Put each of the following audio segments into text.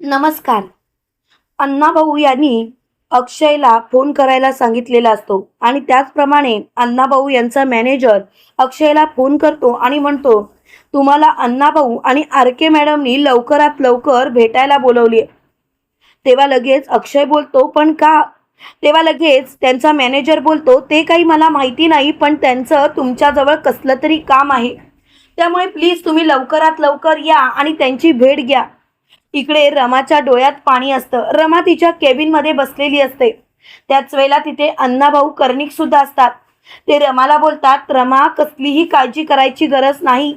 नमस्कार. अण्णाभाऊ यांनी अक्षयला फोन करायला सांगितलेला असतो आणि त्याचप्रमाणे अण्णाभाऊ यांचा मॅनेजर अक्षयला फोन करतो आणि म्हणतो तुम्हाला अण्णाभाऊ आणि आर के मॅडमनी लवकरात लवकर भेटायला बोलवली तेव्हा लगेच अक्षय बोलतो पण का? तेव्हा लगेच त्यांचा मॅनेजर बोलतो ते काही मला माहिती नाही पण त्यांचं तुमच्याजवळ कसलं तरी काम आहे. त्यामुळे प्लीज तुम्ही लवकरात लवकर या आणि त्यांची भेट घ्या. इकडे रमाच्या डोळ्यात पाणी असतं. रमा तिच्या केबिनमध्ये बसलेली असते. त्याच वेळेला तिथे अण्णाभाऊ कर्णिक सुद्धा असतात. ते रमाला बोलतात रमा कसलीही काळजी करायची गरज नाही.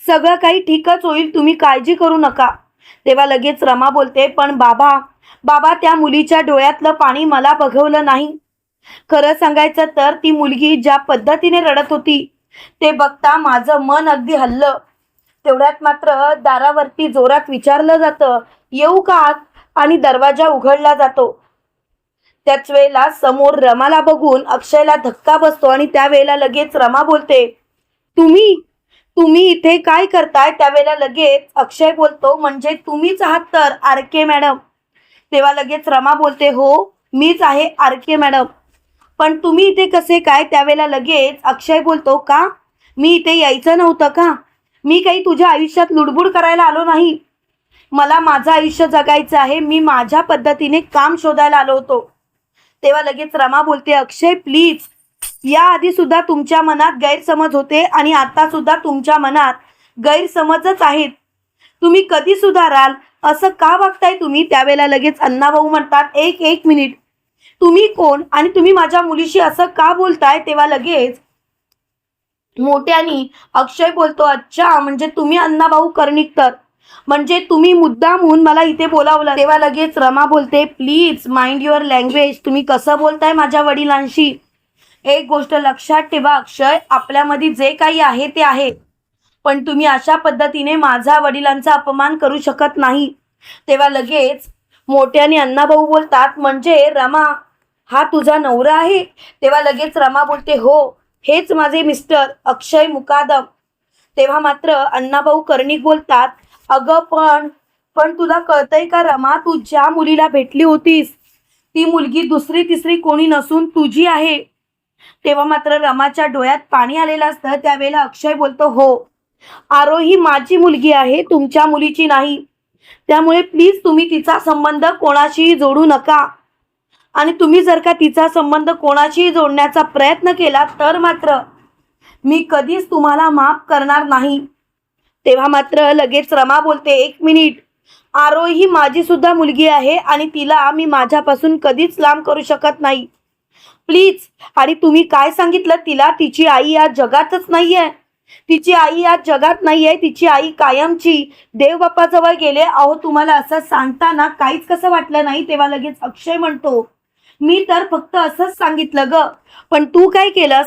सगळं काही ठीकच होईल तुम्ही काळजी करू नका. तेव्हा लगेच रमा बोलते पण बाबा बाबा त्या मुलीच्या डोळ्यातलं पाणी मला बघवलं नाही. खरं सांगायचं तर ती मुलगी ज्या पद्धतीने रडत होती ते बघता माझं मन अगदी हल्लं. तेवढ्यात मात्र दारावरती जोरात विचारलं जातं येऊ का आत? आणि दरवाजा उघडला जातो. त्याच वेळेला समोर रमाला बघून अक्षयला धक्का बसतो आणि त्यावेळेला लगेच रमा बोलते तुम्ही? तुम्ही इथे काय करताय? त्यावेळेला लगेच अक्षय बोलतो म्हणजे तुम्हीच आहात तर आर के मॅडम. तेव्हा लगेच रमा बोलते हो मीच आहे आर के मॅडम. पण तुम्ही इथे कसे काय? त्यावेळेला लगेच अक्षय बोलतो का? मी इथे यायचं नव्हतं का? मी काही तुझ्या आयुष्यात लुडबुड करायला आलो नाही. मला माझं आयुष्य जगायचं आहे. मी माझ्या पद्धतीने काम शोधायला आलो होतो. तेव्हा लगेच रमा बोलते अक्षय प्लीज याआधी सुद्धा तुमच्या मनात गैरसमज होते आणि आता सुद्धा तुमच्या मनात गैरसमजच आहेत. तुम्ही कधी सुधाराल? असं का वागताय तुम्ही? त्यावेळेला लगेच अण्णाभाऊ म्हणतात एक एक मिनिट. तुम्ही कोण आणि तुम्ही माझ्या मुलीशी असं का बोलताय? तेव्हा लगेच मोठ्यानी अक्षय बोलतो अच्छा म्हणजे तुम्ही अण्णाभाऊ कर्णिक तर. म्हणजे तुम्ही मुद्दामहून मला इथे बोलावलं. तेव्हा लगेच रमा बोलते प्लीज माइंड युअर लँग्वेज तुम्ही कसं बोलताय माझ्या वडिलांशी? एक गोष्ट लक्षात ठेवा अक्षय आपल्यामध्ये जे काही आहे ते आहे. पण तुम्ही अशा पद्धतीने माझा वडिलांचा अपमान करू शकत नाही. तेव्हा लगेच मोठ्याने अण्णाभाऊ बोलतात म्हणजे रमा हा तुझा नवरा आहे? तेव्हा लगेच रमा बोलते हो हेच माझे मिस्टर अक्षय मुकादम. तेव्हा मात्र अण्णाभाऊ कर्णिक बोलतात अगं पण पण तुला कळतंय का रमा तू ज्या मुलीला भेटली होतीस ती मुलगी दुसरी तिसरी कोणी नसून तुझी आहे. तेव्हा मात्र रमाच्या डोळ्यात पाणी आलेलं असतं. त्यावेळेला अक्षय बोलतो हो आरो ही माझी मुलगी आहे तुमच्या मुलीची नाही. त्यामुळे प्लीज तुम्ही तिचा संबंध कोणाशीही जोडू नका. आणि तुम्ही जर का तिचा संबंध कोणाशीही जोडण्याचा प्रयत्न केला तर मात्र मी कधीच तुम्हाला माफ करणार नाही. तेव्हा मात्र लगेच रमा बोलते एक मिनिट. आरो ही माझी सुद्धा मुलगी आहे आणि तिला मी माझ्यापासून कधीच लांब करू शकत नाही. प्लीज आणि तुम्ही काय सांगितलं? तिला तिची आई या जगातच नाहीये. तिची आई या जगात नाहीये. तिची आई कायमची देवबाप्पाजवळ गेले. अहो तुम्हाला असं सांगताना काहीच कसं वाटलं नाही? तेव्हा लगेच अक्षय म्हणतो मी तर फक्त असंच सांगितलं ग. पण तू काय केलंस?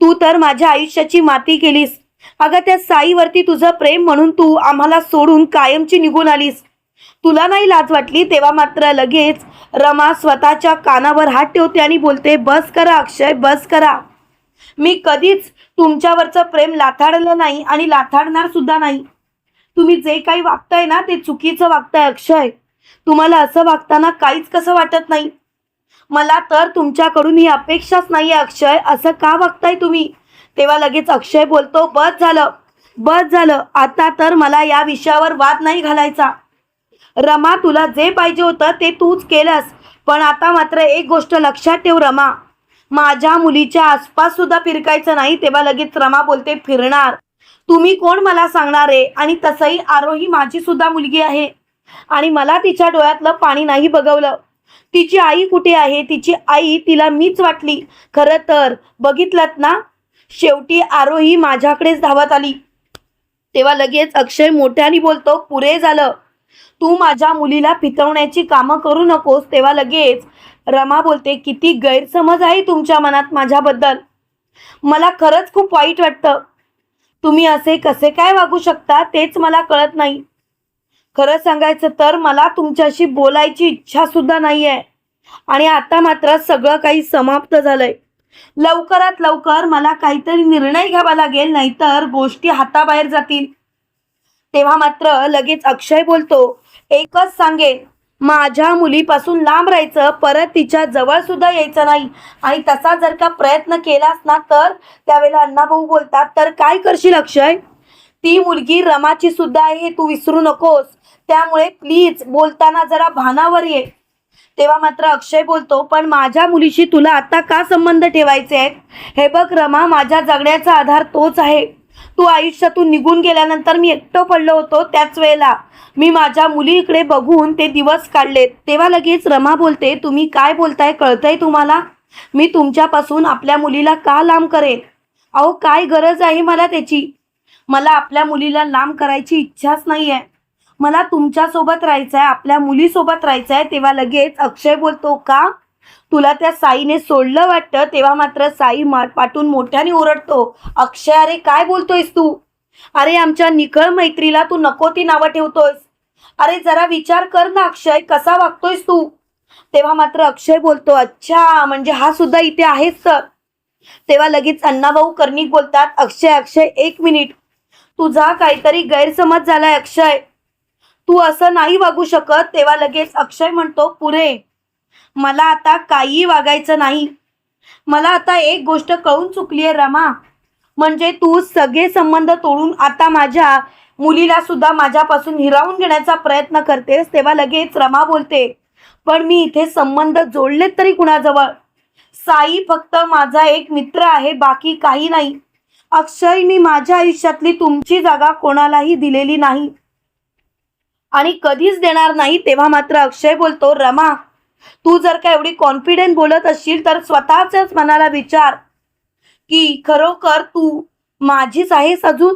तू तर माझ्या आयुष्याची माती केलीस. अगं त्या साईवरती तुझं प्रेम म्हणून तू आम्हाला सोडून कायमची निघून आलीस. तुला नाही लाज वाटली तेव्हा मात्र लगेच रमा स्वतःच्या कानावर हात ठेवते आणि बोलते बस करा अक्षय बस करा. मी कधीच तुमच्यावरचं प्रेम लाथाडलं नाही आणि लाथाडणार सुद्धा नाही. तुम्ही जे काही वागताय ना ते चुकीचं वागताय अक्षय. तुम्हाला असं वागताना काहीच कसं वाटत नाही. मला तर तुमच्याकडून ही अपेक्षाच नाही अक्षय. असं का वागताय तुम्ही? तेव्हा लगेच अक्षय बोलतो बस झालं बस झालं. आता तर मला या विषयावर वाद नाही घालायचा. रमा तुला जे पाहिजे होतं ते तूच केलंस. पण आता मात्र एक गोष्ट लक्षात ठेव रमा. माझ्या मुलीच्या आसपास सुद्धा फिरकायचं नाही तेव्हा लगेच रमा बोलते फिरणार. तुम्ही कोण मला सांगणार? आहे आणि तसंही आरोही माझी सुद्धा मुलगी आहे. आणि मला तिच्या डोळ्यातलं पाणी नाही बघवलं तिची आई कुठे आहे? तिची आई तिला मीच वाटली. खरं तर बघितलं ना? शेवटी आरोही माझ्याकडेच धावत आली. तेव्हा लगेच अक्षय मोठ्याने बोलतो पुरे झालं. तू माझ्या मुलीला फितवण्याची कामं करू नकोस. तेव्हा लगेच रमा बोलते किती गैरसमज आहे तुमच्या मनात माझ्याबद्दल. मला खरंच खूप वाईट वाटतं. तुम्ही असे कसे काय वागू शकता तेच मला कळत नाही. खरं सांगायचं तर मला तुमच्याशी बोलायची इच्छा सुद्धा नाही आहे आणि आता मात्र सगळं काही समाप्त झालंय. लवकरात लवकर मला काहीतरी निर्णय घ्यावा लागेल नाहीतर गोष्टी हाताबाहेर जातील. तेव्हा मात्र लगेच अक्षय बोलतो एकच सांगेन माझ्या मुलीपासून लांब राहायचं परत तिच्या जवळ सुद्धा यायचं नाही. आणि तसा जर का प्रयत्न केलास ना तर त्यावेळेला अण्णाभाऊ बोलतात तर काय करशील अक्षय? ती मुलगी रमाची सुद्धा आहे हे तू विसरू नकोस. त्यामुळे प्लीज बोलताना जरा भानावर ये. तेव्हा मात्र अक्षय बोलतो पण माझ्या मुलीशी तुला आता का संबंध ठेवायचे आहेत? हे बघ रमा माझ्या जगण्याचा आधार तोच आहे. तू आयुष्यातून निघून गेल्यानंतर मी एकटं पडलो होतो त्याच वेळेला. मी माझ्या मुलीकडे बघून ते दिवस काढलेत. तेव्हा लगेच रमा बोलते तुम्ही काय बोलताय कळतंय तुम्हाला? मी तुमच्यापासून आपल्या मुलीला का लांब करेन? अहो काय गरज आहे मला त्याची? मला आपल्या मुलीला लांब करायची इच्छाच नाही आहे मला तुमच्यासोबत राहायचं आहे आपल्या मुलीसोबत राहायचं आहे तेव्हा लगेच अक्षय बोलतो का? तुला त्या साईने सोडलं वाटतं तेव्हा मात्र साई मा पाठून मोठ्याने ओरडतो. अक्षय अरे काय बोलतोयस तू? अरे आमच्या निखळ मैत्रीला तू नको ती नावं ठेवतोयस. अरे जरा विचार कर ना अक्षय कसा वागतोयस तू? तेव्हा मात्र अक्षय बोलतो अच्छा म्हणजे हा सुद्धा इथे आहेच तर? तेव्हा लगेच अण्णाभाऊ कर्णिक बोलतात अक्षय अक्षय एक मिनिट तुझा काहीतरी गैरसमज झालाय अक्षय. तू असं नाही वागू शकत तेव्हा लगेच अक्षय म्हणतो पुरे मला आता काही वागायचं नाही. मला आता एक गोष्ट कळून चुकली आहे रमा. म्हणजे तू सगळे संबंध तोडून आता माझ्या मुलीला सुद्धा माझ्यापासून हिरावून घेण्याचा प्रयत्न करतेस तेव्हा लगेच रमा बोलते पण मी इथे संबंध जोडलेत तरी कुणाजवळ? साई फक्त माझा एक मित्र आहे बाकी काही नाही. अक्षय मी माझ्या आयुष्यातली तुमची जागा कोणालाही दिलेली नाही. आणि कधीच देणार नाही तेव्हा मात्र अक्षय बोलतो रमा तू जर का एवढी कॉन्फिडेंट बोलत असशील तर स्वतःच्याच मनाला विचार की खरोखर तू माझीच आहेस अजून?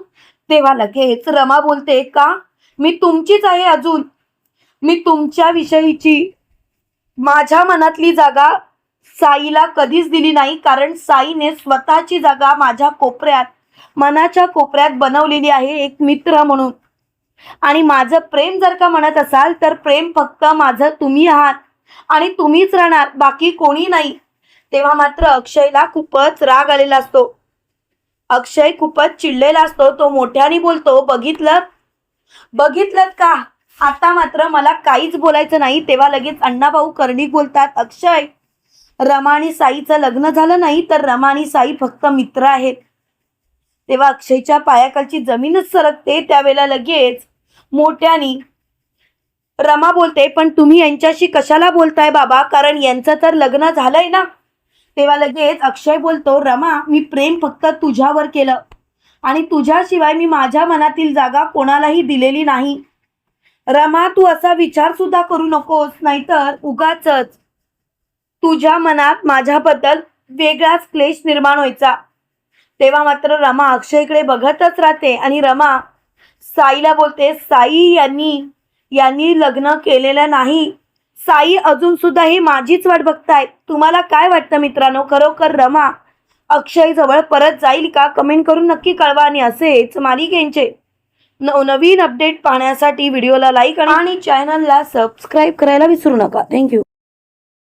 तेव्हा लगेच रमा बोलते का? मी तुमचीच आहे अजून. मी तुमच्या विषयीची माझ्या मनातली जागा साईला कधीच दिली नाही कारण साईने स्वतःची जागा माझ्या कोपऱ्यात मनाच्या कोपऱ्यात बनवलेली आहे एक मित्र म्हणून. आणि माझं प्रेम जर का म्हणत असाल तर प्रेम फक्त माझं तुम्ही आहात आणि तुम्हीच राहणार बाकी कोणी नाही. तेव्हा मात्र अक्षयला खूपच राग आलेला असतो. अक्षय खूपच चिडलेला असतो तो मोठ्याने बोलतो बघितलं? बघितलं का? आता मात्र मला काहीच बोलायचं नाही. तेव्हा लगेच अण्णाभाऊ कर्णिक बोलतात अक्षय रमा आणि साईचं लग्न झालं नाही तर रमा आणि साई फक्त मित्र आहेत. तेव्हा अक्षयच्या पायाखालची जमीनच सरकते त्यावेळेला लगेच मोठ्यानी रमा बोलते पण तुम्ही यांच्याशी कशाला बोलताय बाबा? कारण यांचं तर लग्न झालंय ना. तेव्हा लगेच अक्षय बोलतो रमा मी प्रेम फक्त तुझ्यावर केलं. आणि तुझ्याशिवाय मी माझ्या मनातील जागा कोणालाही दिलेली नाही. रमा तू असा विचार सुद्धा करू नकोस नाहीतर उगाच तुझ्या मनात माझ्याबद्दल वेगळाच क्लेश निर्माण व्हायचा. तेव्हा मात्र रमा अक्षयकडे बघतच राहते आणि रमा साईला बोलते साई यांनी यांनी लग्न केलेलं नाही. साई अजून सुद्धा ही माझीच वाट बघताय तुम्हाला काय वाटतं मित्रांनो? खरोखर रमा अक्षय जवळ परत जाईल का? कमेंट करून नक्की कळवा आणि असेच मालिकेंचे नवनवीन अपडेट पाहण्यासाठी व्हिडिओला लाईक आणि चॅनलला सबस्क्राईब करायला विसरू नका. थँक्यू